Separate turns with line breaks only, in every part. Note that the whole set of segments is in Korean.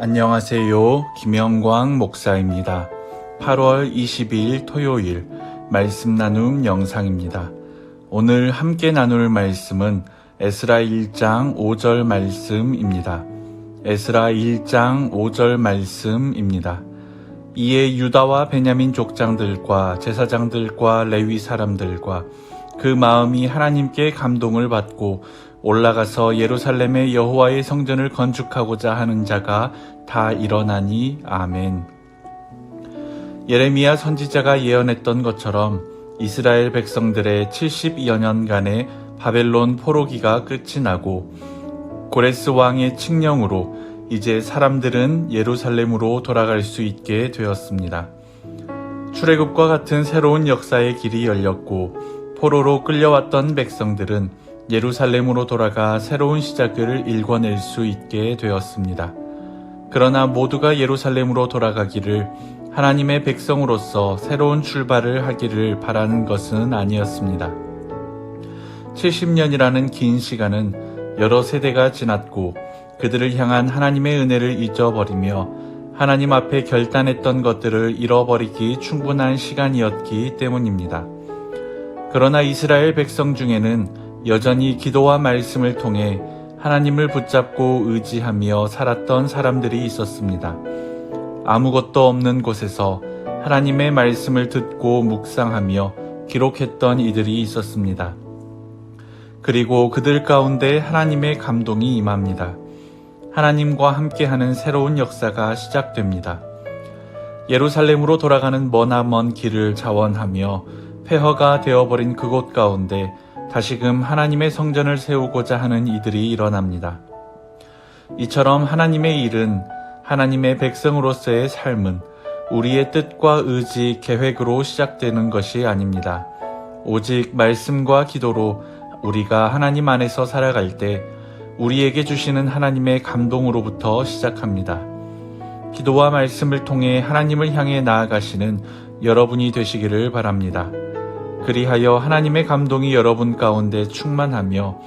안녕하세요. 김영광 목사입니다. 8월 22일 토요일 말씀 나눔 영상입니다. 오늘 함께 나눌 말씀은 에스라 1장 5절 말씀입니다. 에스라 1장 5절 말씀입니다. 이에 유다와 베냐민 족장들과 제사장들과 레위 사람들과 그 마음이 하나님께 감동을 받고 올라가서 예루살렘의 여호와의 성전을 건축하고자 하는 자가 다 일어나니 아멘. 예레미야 선지자가 예언했던 것처럼 이스라엘 백성들의 70여 년간의 바벨론 포로기가 끝이 나고 고레스 왕의 칙령으로 이제 사람들은 예루살렘으로 돌아갈 수 있게 되었습니다. 출애굽과 같은 새로운 역사의 길이 열렸고 포로로 끌려왔던 백성들은 예루살렘으로 돌아가 새로운 시작을 일궈낼 수 있게 되었습니다. 그러나 모두가 예루살렘으로 돌아가기를 하나님의 백성으로서 새로운 출발을 하기를 바라는 것은 아니었습니다. 70년이라는 긴 시간은 여러 세대가 지났고 그들을 향한 하나님의 은혜를 잊어버리며 하나님 앞에 결단했던 것들을 잃어버리기 충분한 시간이었기 때문입니다. 그러나 이스라엘 백성 중에는 여전히 기도와 말씀을 통해 하나님을 붙잡고 의지하며 살았던 사람들이 있었습니다. 아무것도 없는 곳에서 하나님의 말씀을 듣고 묵상하며 기록했던 이들이 있었습니다. 그리고 그들 가운데 하나님의 감동이 임합니다. 하나님과 함께하는 새로운 역사가 시작됩니다. 예루살렘으로 돌아가는 머나먼 길을 자원하며 폐허가 되어버린 그곳 가운데 다시금 하나님의 성전을 세우고자 하는 이들이 일어납니다. 이처럼 하나님의 일은 하나님의 백성으로서의 삶은 우리의 뜻과 의지, 계획으로 시작되는 것이 아닙니다. 오직 말씀과 기도로 우리가 하나님 안에서 살아갈 때 우리에게 주시는 하나님의 감동으로부터 시작합니다. 기도와 말씀을 통해 하나님을 향해 나아가시는 여러분이 되시기를 바랍니다. 그리하여 하나님의 감동이 여러분 가운데 충만하며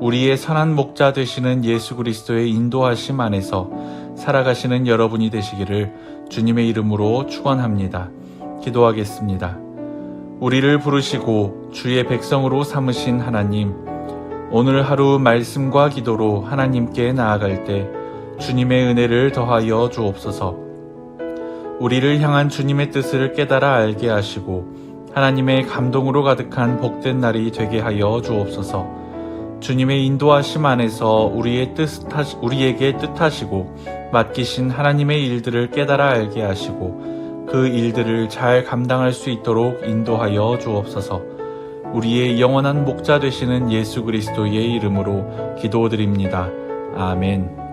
우리의 선한 목자 되시는 예수 그리스도의 인도하심 안에서 살아가시는 여러분이 되시기를 주님의 이름으로 축원합니다. 기도하겠습니다. 우리를 부르시고 주의 백성으로 삼으신 하나님, 오늘 하루 말씀과 기도로 하나님께 나아갈 때 주님의 은혜를 더하여 주옵소서. 우리를 향한 주님의 뜻을 깨달아 알게 하시고 하나님의 감동으로 가득한 복된 날이 되게 하여 주옵소서. 주님의 인도하심 안에서 우리의 뜻, 우리에게 뜻하시고 맡기신 하나님의 일들을 깨달아 알게 하시고 그 일들을 잘 감당할 수 있도록 인도하여 주옵소서. 우리의 영원한 목자 되시는 예수 그리스도의 이름으로 기도드립니다. 아멘.